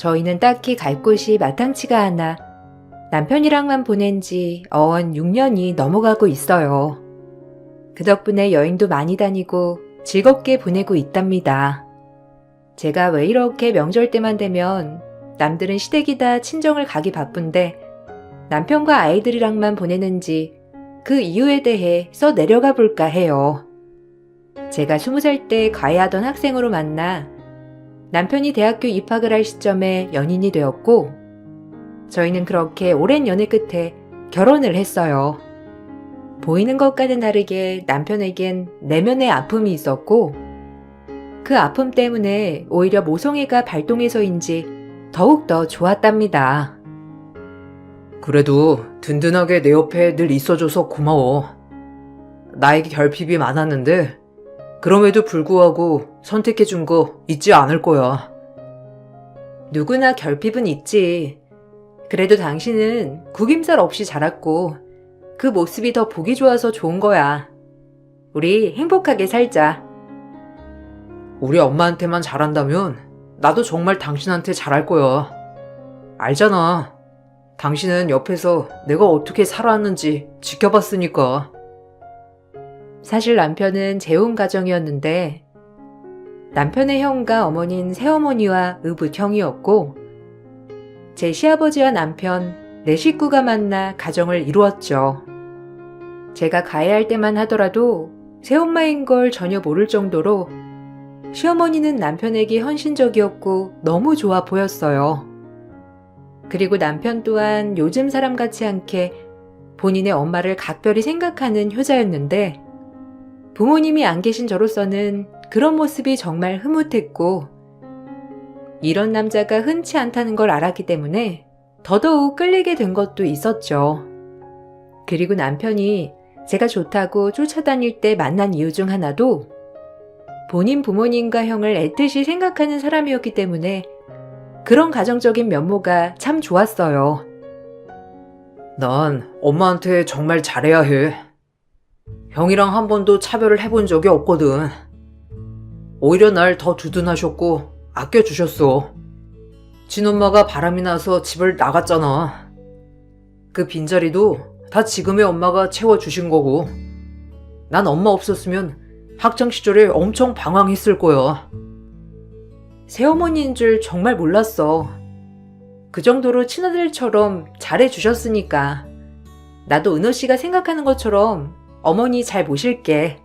저희는 딱히 갈 곳이 마땅치가 않아 남편이랑만 보낸 지 어언 6년이 넘어가고 있어요. 그 덕분에 여행도 많이 다니고 즐겁게 보내고 있답니다. 제가 왜 이렇게 명절 때만 되면 남들은 시댁이다 친정을 가기 바쁜데 남편과 아이들이랑만 보내는지 그 이유에 대해 써 내려가 볼까 해요. 제가 20살 때 과외하던 학생으로 만나 남편이 대학교 입학을 할 시점에 연인이 되었고 저희는 그렇게 오랜 연애 끝에 결혼을 했어요. 보이는 것과는 다르게 남편에겐 내면의 아픔이 있었고 그 아픔 때문에 오히려 모성애가 발동해서인지 더욱더 좋았답니다. 그래도 든든하게 내 옆에 늘 있어줘서 고마워. 나에게 결핍이 많았는데, 그럼에도 불구하고 선택해준 거 잊지 않을 거야. 누구나 결핍은 있지. 그래도 당신은 구김살 없이 자랐고 그 모습이 더 보기 좋아서 좋은 거야. 우리 행복하게 살자. 우리 엄마한테만 잘한다면, 나도 정말 당신한테 잘할 거야. 알잖아. 당신은 옆에서 내가 어떻게 살아왔는지 지켜봤으니까. 사실 남편은 재혼 가정이었는데 남편의 형과 어머니는 새어머니와 의붓 형이었고 제 시아버지와 남편 내 식구가 만나 가정을 이루었죠. 제가 가해할 때만 하더라도 새엄마인 걸 전혀 모를 정도로 시어머니는 남편에게 헌신적이었고 너무 좋아 보였어요. 그리고 남편 또한 요즘 사람 같지 않게 본인의 엄마를 각별히 생각하는 효자였는데 부모님이 안 계신 저로서는 그런 모습이 정말 흐뭇했고 이런 남자가 흔치 않다는 걸 알았기 때문에 더더욱 끌리게 된 것도 있었죠. 그리고 남편이 제가 좋다고 쫓아다닐 때 만난 이유 중 하나도 본인 부모님과 형을 애틋이 생각하는 사람이었기 때문에 그런 가정적인 면모가 참 좋았어요. 난 엄마한테 정말 잘해야 해. 형이랑 한 번도 차별을 해본 적이 없거든. 오히려 날 더 두둔하셨고 아껴주셨어. 친엄마가 바람이 나서 집을 나갔잖아. 그 빈자리도 다 지금의 엄마가 채워주신 거고. 난 엄마 없었으면 학창 시절에 엄청 방황했을 거야. 새어머니인 줄 정말 몰랐어. 그 정도로 친아들처럼 잘해주셨으니까. 나도 은호 씨가 생각하는 것처럼 어머니 잘 모실게.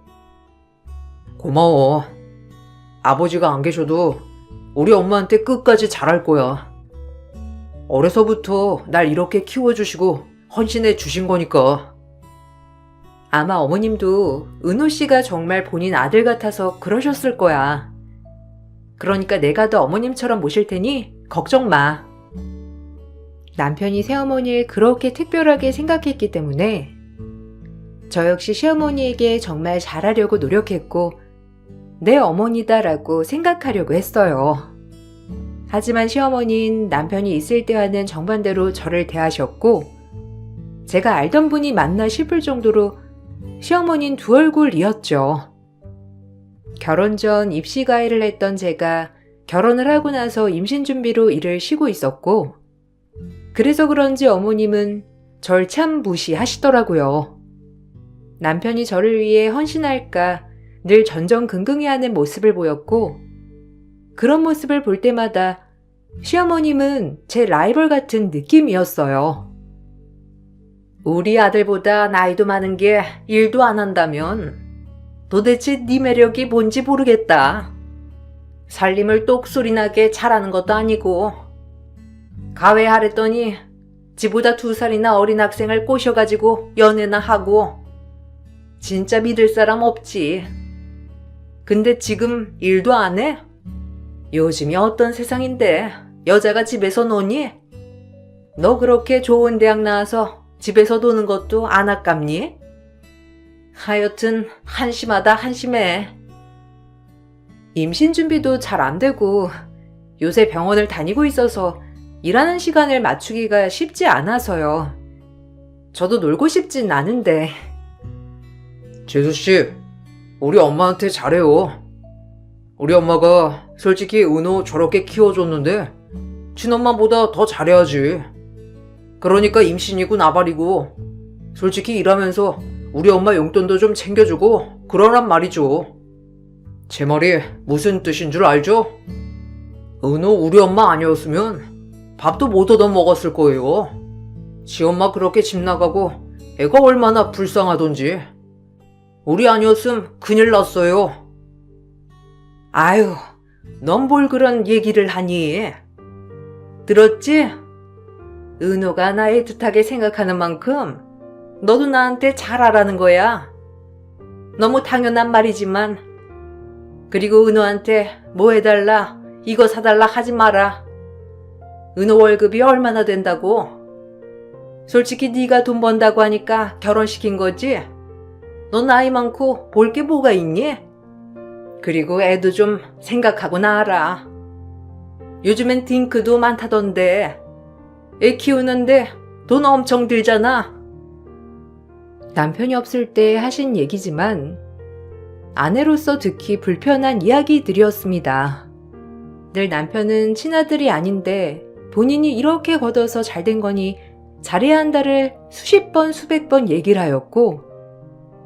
고마워. 아버지가 안 계셔도 우리 엄마한테 끝까지 잘할 거야. 어려서부터 날 이렇게 키워주시고 헌신해 주신 거니까. 아마 어머님도 은호 씨가 정말 본인 아들 같아서 그러셨을 거야. 그러니까 내가 더 어머님처럼 모실 테니 걱정 마. 남편이 새어머니를 그렇게 특별하게 생각했기 때문에 저 역시 시어머니에게 정말 잘하려고 노력했고 내 어머니다라고 생각하려고 했어요. 하지만 시어머니는 남편이 있을 때와는 정반대로 저를 대하셨고 제가 알던 분이 맞나 싶을 정도로 시어머니는 두 얼굴이었죠. 결혼 전 입시 가해를 했던 제가 결혼을 하고 나서 임신 준비로 일을 쉬고 있었고 그래서 그런지 어머님은 절 참 무시하시더라고요. 남편이 저를 위해 헌신할까 늘 전전긍긍해하는 모습을 보였고 그런 모습을 볼 때마다 시어머님은 제 라이벌 같은 느낌이었어요. 우리 아들보다 나이도 많은 게 일도 안 한다면 도대체 네 매력이 뭔지 모르겠다. 살림을 똑소리나게 잘하는 것도 아니고 가외하랬더니 지보다 두 살이나 어린 학생을 꼬셔가지고 연애나 하고 진짜 믿을 사람 없지. 근데 지금 일도 안 해? 요즘이 어떤 세상인데 여자가 집에서 노니? 너 그렇게 좋은 대학 나와서 집에서 노는 것도 안 아깝니? 하여튼 한심하다 한심해. 임신 준비도 잘 안 되고 요새 병원을 다니고 있어서 일하는 시간을 맞추기가 쉽지 않아서요. 저도 놀고 싶진 않은데 재수씨, 우리 엄마한테 잘해요. 우리 엄마가 솔직히 은호 저렇게 키워줬는데 친엄마보다 더 잘해야지. 그러니까 임신이고 나발이고 솔직히 일하면서 우리 엄마 용돈도 좀 챙겨주고 그러란 말이죠. 제 말이 무슨 뜻인 줄 알죠? 은호 우리 엄마 아니었으면 밥도 못 얻어 먹었을 거예요. 지 엄마 그렇게 집 나가고 애가 얼마나 불쌍하던지. 우리 아니었음 큰일 났어요. 아유, 넌 뭘 그런 얘기를 하니? 들었지? 은호가 나 애틋하게 생각하는 만큼 너도 나한테 잘 하라는 거야. 너무 당연한 말이지만 그리고 은호한테 뭐 해달라 이거 사달라 하지 마라. 은호 월급이 얼마나 된다고? 솔직히 네가 돈 번다고 하니까 결혼시킨 거지? 너 나이 많고 볼 게 뭐가 있니? 그리고 애도 좀 생각하고 나와라. 요즘엔 딩크도 많다던데. 애 키우는데 돈 엄청 들잖아. 남편이 없을 때 하신 얘기지만 아내로서 듣기 불편한 이야기들이었습니다. 늘 남편은 친아들이 아닌데 본인이 이렇게 걷어서 잘 된 거니 잘해야 한다를 수십 번 수백 번 얘기를 하였고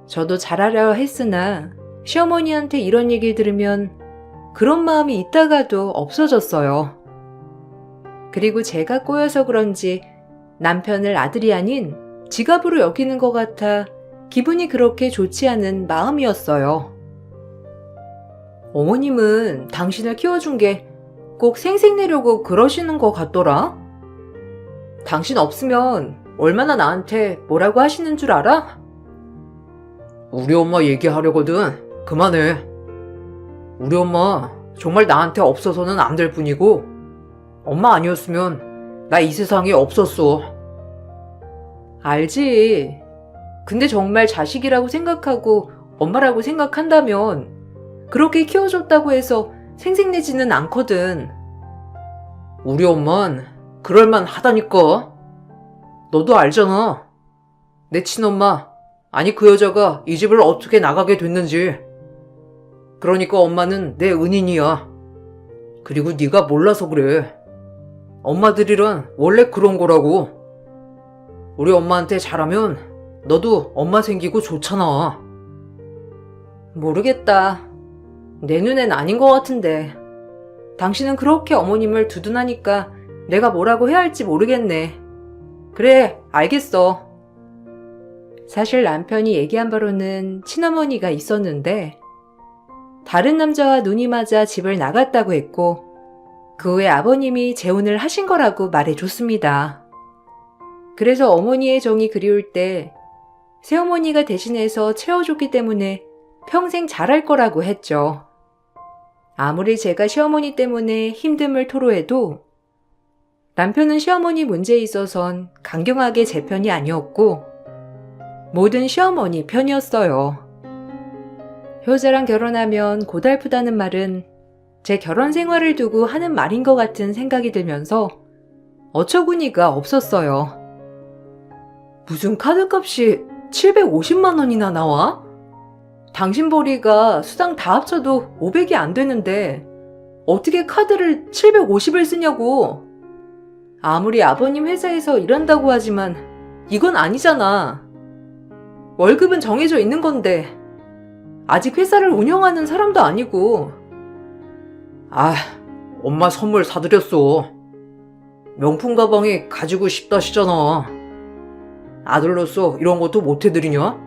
저도 잘하려 했으나 시어머니한테 이런 얘기를 들으면 그런 마음이 있다가도 없어졌어요. 그리고 제가 꼬여서 그런지 남편을 아들이 아닌 지갑으로 여기는 것 같아 기분이 그렇게 좋지 않은 마음이었어요. 어머님은 당신을 키워준 게 꼭 생색내려고 그러시는 것 같더라? 당신 없으면 얼마나 나한테 뭐라고 하시는 줄 알아? 우리 엄마 얘기하려거든. 그만해. 우리 엄마 정말 나한테 없어서는 안 될 뿐이고 엄마 아니었으면 나 이 세상에 없었어. 알지. 근데 정말 자식이라고 생각하고 엄마라고 생각한다면 그렇게 키워줬다고 해서 생색내지는 않거든. 우리 엄만 그럴만 하다니까. 너도 알잖아. 내 친엄마, 아니 그 여자가 이 집을 어떻게 나가게 됐는지. 그러니까 엄마는 내 은인이야. 그리고 네가 몰라서 그래. 엄마들이란 원래 그런 거라고. 우리 엄마한테 잘하면 너도 엄마 생기고 좋잖아. 모르겠다. 내 눈엔 아닌 것 같은데. 당신은 그렇게 어머님을 두둔하니까 내가 뭐라고 해야 할지 모르겠네. 그래, 알겠어. 사실 남편이 얘기한 바로는 친어머니가 있었는데, 다른 남자와 눈이 맞아 집을 나갔다고 했고, 그 후에 아버님이 재혼을 하신 거라고 말해줬습니다. 그래서 어머니의 정이 그리울 때, 새어머니가 대신해서 채워줬기 때문에 평생 잘할 거라고 했죠. 아무리 제가 시어머니 때문에 힘듦을 토로해도 남편은 시어머니 문제에 있어선 강경하게 제 편이 아니었고 모든 시어머니 편이었어요. 효자랑 결혼하면 고달프다는 말은 제 결혼 생활을 두고 하는 말인 것 같은 생각이 들면서 어처구니가 없었어요. 무슨 카드값이 750만 원이나 나와? 당신 벌이가 수당 다 합쳐도 500이 안 되는데 어떻게 카드를 750을 쓰냐고. 아무리 아버님 회사에서 일한다고 하지만 이건 아니잖아. 월급은 정해져 있는 건데 아직 회사를 운영하는 사람도 아니고 아, 엄마 선물 사드렸어. 명품 가방이 가지고 싶다시잖아. 아들로서 이런 것도 못 해드리냐?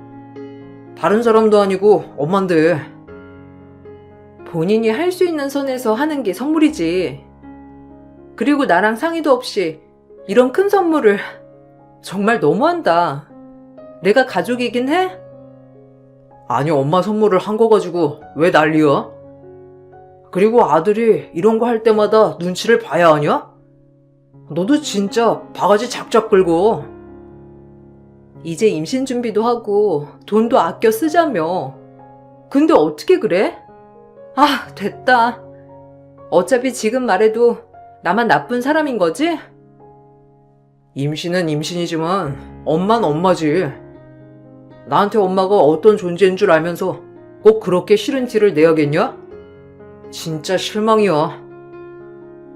다른 사람도 아니고 엄만데. 본인이 할 수 있는 선에서 하는 게 선물이지. 그리고 나랑 상의도 없이 이런 큰 선물을 정말 너무한다. 내가 가족이긴 해? 아니, 엄마 선물을 한 거 가지고 왜 난리야? 그리고 아들이 이런 거 할 때마다 눈치를 봐야 하냐? 너도 진짜 바가지 작작 끌고. 이제 임신 준비도 하고 돈도 아껴 쓰자며. 근데 어떻게 그래? 아, 됐다. 어차피 지금 말해도 나만 나쁜 사람인 거지? 임신은 임신이지만 엄만 엄마지. 나한테 엄마가 어떤 존재인 줄 알면서 꼭 그렇게 싫은 티를 내야겠냐? 진짜 실망이야.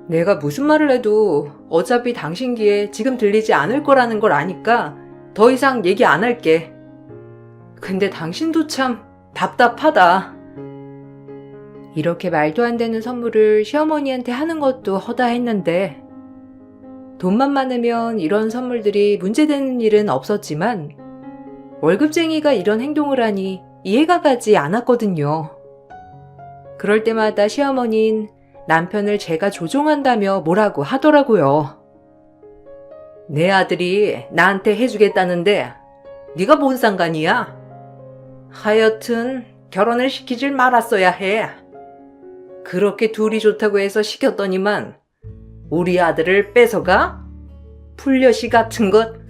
내가 무슨 말을 해도 어차피 당신 귀에 지금 들리지 않을 거라는 걸 아니까 더 이상 얘기 안 할게. 근데 당신도 참 답답하다. 이렇게 말도 안 되는 선물을 시어머니한테 하는 것도 허다했는데, 돈만 많으면 이런 선물들이 문제되는 일은 없었지만, 월급쟁이가 이런 행동을 하니 이해가 가지 않았거든요. 그럴 때마다 시어머니는 남편을 제가 조종한다며 뭐라고 하더라고요. 내 아들이 나한테 해주겠다는데 네가 뭔 상관이야? 하여튼 결혼을 시키질 말았어야 해. 그렇게 둘이 좋다고 해서 시켰더니만 우리 아들을 뺏어가? 풀려시 같은 것.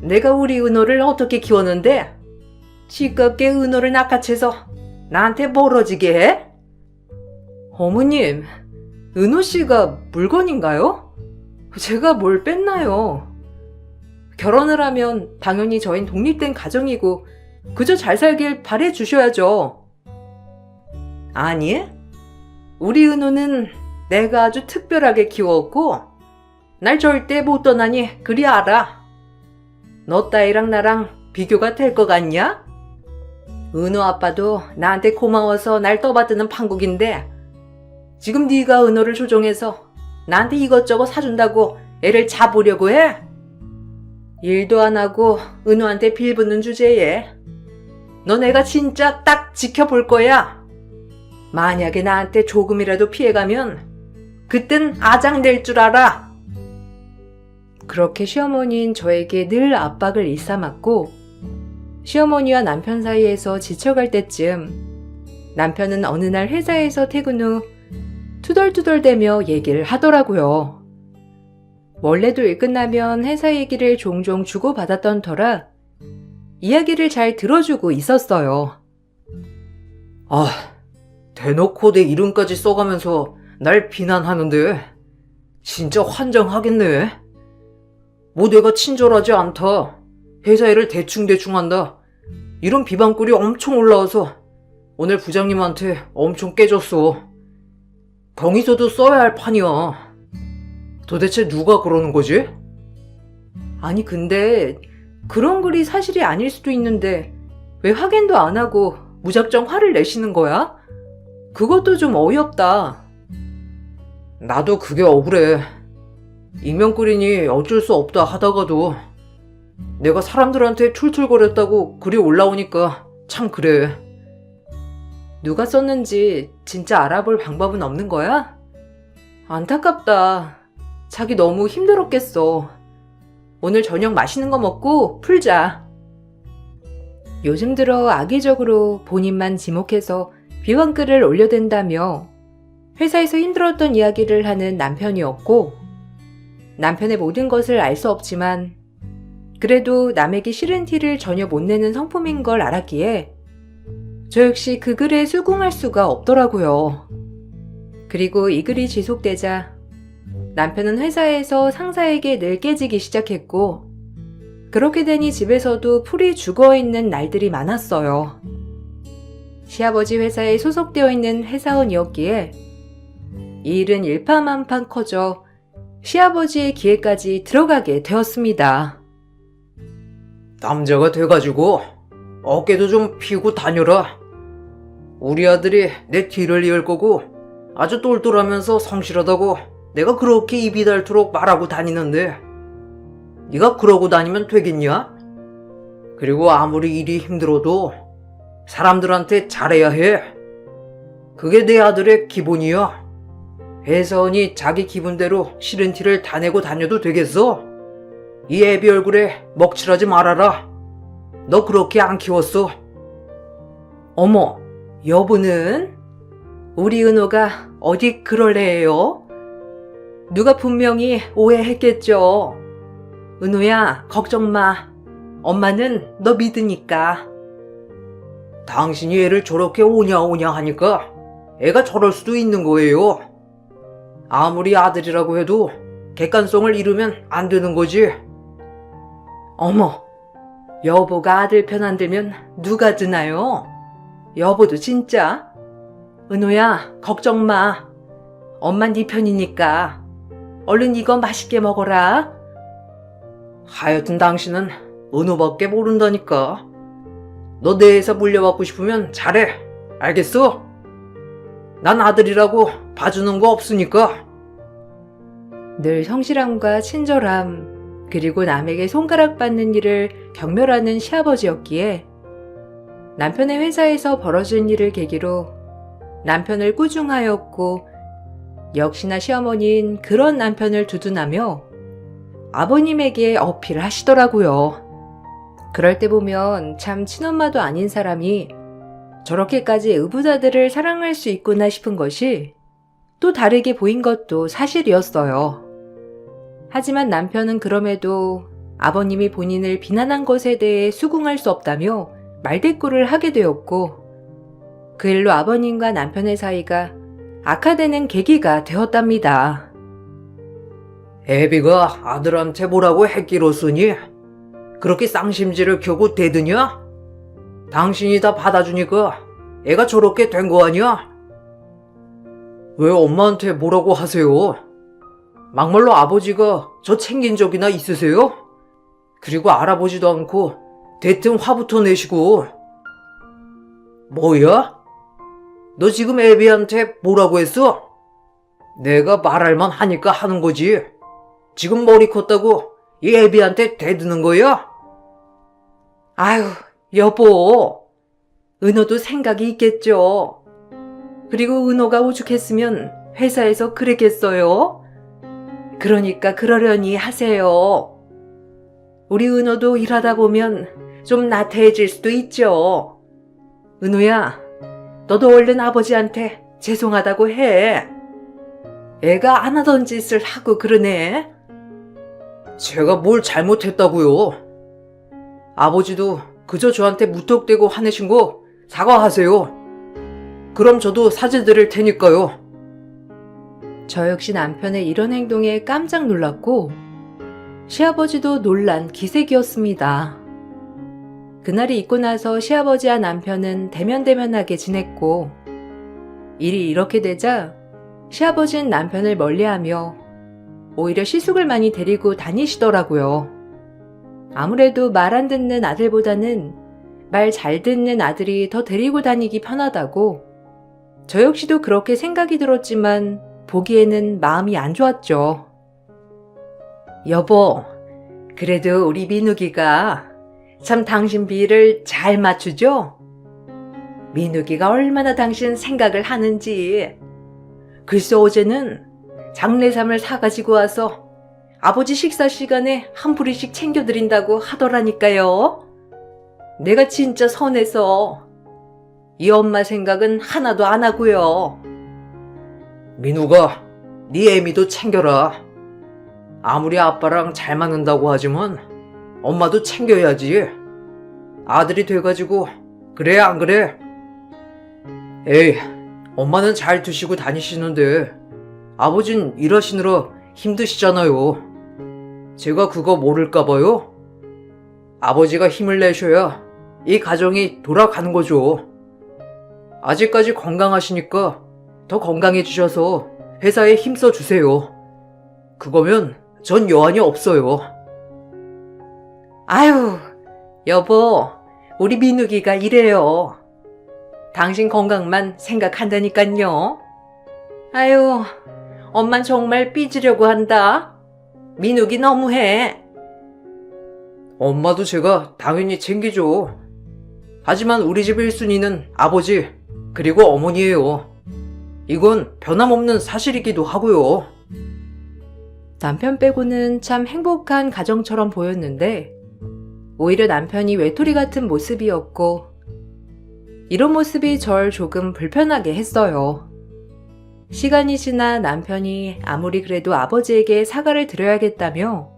내가 우리 은호를 어떻게 키웠는데 시끄럽게 은호를 낚아채서 나한테 멀어지게 해? 어머님, 은호 씨가 물건인가요? 제가 뭘 뺐나요? 결혼을 하면 당연히 저흰 독립된 가정이고 그저 잘 살길 바래 주셔야죠. 아니, 우리 은호는 내가 아주 특별하게 키웠고 날 절대 못 떠나니 그리 알아. 너 따위랑 나랑 비교가 될 것 같냐? 은호 아빠도 나한테 고마워서 날 떠받드는 판국인데 지금 네가 은호를 조종해서 나한테 이것저것 사준다고 애를 잡으려고 해? 일도 안 하고 은호한테 빌붙는 주제에 너 내가 진짜 딱 지켜볼 거야. 만약에 나한테 조금이라도 피해가면 그땐 아장 낼줄 알아. 그렇게 시어머니는 저에게 늘 압박을 일삼았고 시어머니와 남편 사이에서 지쳐갈 때쯤 남편은 어느 날 회사에서 퇴근 후 투덜투덜대며 얘기를 하더라고요. 원래도 일 끝나면 회사 얘기를 종종 주고받았던 터라 이야기를 잘 들어주고 있었어요. 아, 대놓고 내 이름까지 써가면서 날 비난하는데 진짜 환장하겠네. 뭐 내가 친절하지 않다. 회사 일을 대충대충 한다. 이런 비방글이 엄청 올라와서 오늘 부장님한테 엄청 깨졌어. 경위서도 써야 할 판이야. 도대체 누가 그러는 거지? 아니 근데 그런 글이 사실이 아닐 수도 있는데 왜 확인도 안 하고 무작정 화를 내시는 거야? 그것도 좀 어이없다. 나도 그게 억울해. 익명글이니 어쩔 수 없다 하다가도 내가 사람들한테 툴툴거렸다고 글이 올라오니까 참 그래. 누가 썼는지 진짜 알아볼 방법은 없는 거야? 안타깝다. 자기 너무 힘들었겠어. 오늘 저녁 맛있는 거 먹고 풀자. 요즘 들어 악의적으로 본인만 지목해서 비wan글을 올려댄다며 회사에서 힘들었던 이야기를 하는 남편이었고 남편의 모든 것을 알 수 없지만 그래도 남에게 싫은 티를 전혀 못 내는 성품인 걸 알았기에 저 역시 그 글에 수긍할 수가 없더라고요. 그리고 이 글이 지속되자 남편은 회사에서 상사에게 늘 깨지기 시작했고 그렇게 되니 집에서도 풀이 죽어 있는 날들이 많았어요. 시아버지 회사에 소속되어 있는 회사원이었기에 이 일은 일파만파 커져 시아버지의 귀에까지 들어가게 되었습니다. 남자가 돼가지고 어깨도 좀 피고 다녀라. 우리 아들이 내 뒤를 이을 거고 아주 똘똘하면서 성실하다고 내가 그렇게 입이 닳도록 말하고 다니는데 네가 그러고 다니면 되겠냐? 그리고 아무리 일이 힘들어도 사람들한테 잘해야 해. 그게 내 아들의 기본이야. 회사원이 자기 기분대로 싫은 티를 다 내고 다녀도 되겠어? 이 애비 얼굴에 먹칠하지 말아라. 너 그렇게 안 키웠어. 어머, 여보는? 우리 은호가 어디 그럴래요? 누가 분명히 오해했겠죠. 은호야, 걱정 마. 엄마는 너 믿으니까. 당신이 애를 저렇게 오냐오냐 하니까 애가 저럴 수도 있는 거예요. 아무리 아들이라고 해도 객관성을 잃으면 안 되는 거지. 어머, 여보가 아들 편 안 들면 누가 드나요? 여보도 진짜? 은호야, 걱정 마. 엄마 네 편이니까. 얼른 이거 맛있게 먹어라. 하여튼 당신은 은호밖에 모른다니까. 너 내에서 물려받고 싶으면 잘해. 알겠어? 난 아들이라고 봐주는 거 없으니까. 늘 성실함과 친절함, 그리고 남에게 손가락 받는 일을 경멸하는 시아버지였기에 남편의 회사에서 벌어진 일을 계기로 남편을 꾸중하였고 역시나 시어머니인 그런 남편을 두둔하며 아버님에게 어필을 하시더라고요. 그럴 때 보면 참 친엄마도 아닌 사람이 저렇게까지 의붓아들을 사랑할 수 있구나 싶은 것이 또 다르게 보인 것도 사실이었어요. 하지만 남편은 그럼에도 아버님이 본인을 비난한 것에 대해 수긍할 수 없다며 말대꾸를 하게 되었고, 그 일로 아버님과 남편의 사이가 악화되는 계기가 되었답니다. 애비가 아들한테 뭐라고 했기로 쓰니? 그렇게 쌍심지를 켜고 대드냐? 당신이 다 받아주니까 애가 저렇게 된 거 아니야? 왜 엄마한테 뭐라고 하세요? 막말로 아버지가 저 챙긴 적이나 있으세요? 그리고 알아보지도 않고 대뜸 화부터 내시고 뭐야? 너 지금 애비한테 뭐라고 했어? 내가 말할만 하니까 하는 거지. 지금 머리 컸다고 이 애비한테 대드는 거야? 아유, 여보. 은호도 생각이 있겠죠. 그리고 은호가 오죽했으면 회사에서 그랬겠어요? 그러니까 그러려니 하세요. 우리 은호도 일하다 보면 좀 나태해질 수도 있죠. 은호야, 너도 얼른 아버지한테 죄송하다고 해. 애가 안 하던 짓을 하고 그러네. 제가 뭘 잘못했다고요? 아버지도 그저 저한테 무턱대고 화내신 거 사과하세요. 그럼 저도 사죄 드릴 테니까요. 저 역시 남편의 이런 행동에 깜짝 놀랐고, 시아버지도 놀란 기색이었습니다. 그날이 있고 나서 시아버지와 남편은 대면대면하게 지냈고, 일이 이렇게 되자 시아버지는 남편을 멀리하며 오히려 시숙을 많이 데리고 다니시더라고요. 아무래도 말 안 듣는 아들보다는 말 잘 듣는 아들이 더 데리고 다니기 편하다고 저 역시도 그렇게 생각이 들었지만 보기에는 마음이 안 좋았죠. 여보, 그래도 우리 민욱이가 참 당신 비를 잘 맞추죠? 민욱이가 얼마나 당신 생각을 하는지. 글쎄 어제는 장례삼을 사가지고 와서 아버지 식사 시간에 한 부리씩 챙겨드린다고 하더라니까요. 내가 진짜 선해서 이 엄마 생각은 하나도 안 하고요. 민우가 네 애미도 챙겨라. 아무리 아빠랑 잘 맞는다고 하지만 엄마도 챙겨야지. 아들이 돼가지고 그래 안 그래? 에이, 엄마는 잘 드시고 다니시는데 아버진 일하시느라 힘드시잖아요. 제가 그거 모를까봐요? 아버지가 힘을 내셔야 이 가정이 돌아가는 거죠. 아직까지 건강하시니까 더 건강해지셔서 회사에 힘써 주세요. 그거면 전 여한이 없어요. 아유, 여보, 우리 민욱이가 이래요. 당신 건강만 생각한다니깐요. 아유, 엄만 정말 삐지려고 한다. 민욱이 너무해. 엄마도 제가 당연히 챙기죠. 하지만 우리 집 1순위는 아버지, 그리고 어머니예요. 이건 변함없는 사실이기도 하고요. 남편 빼고는 참 행복한 가정처럼 보였는데, 오히려 남편이 외톨이 같은 모습이었고, 이런 모습이 절 조금 불편하게 했어요. 시간이 지나 남편이 아무리 그래도 아버지에게 사과를 드려야겠다며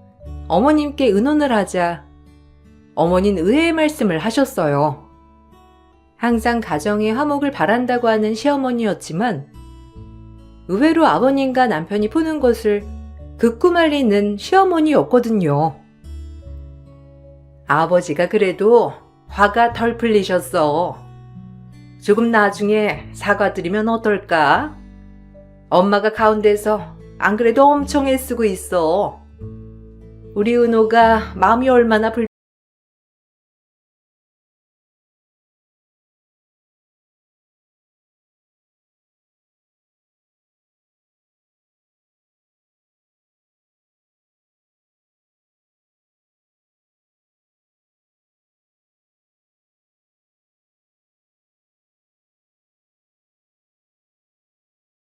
어머님께 의논을 하자 어머니는 의외의 말씀을 하셨어요. 항상 가정의 화목을 바란다고 하는 시어머니였지만 의외로 아버님과 남편이 푸는 것을 극구 말리는 시어머니였거든요. 아버지가 그래도 화가 덜 풀리셨어. 조금 나중에 사과드리면 어떨까? 엄마가 가운데서 안 그래도 엄청 애쓰고 있어. 우리 은호가 마음이 얼마나 불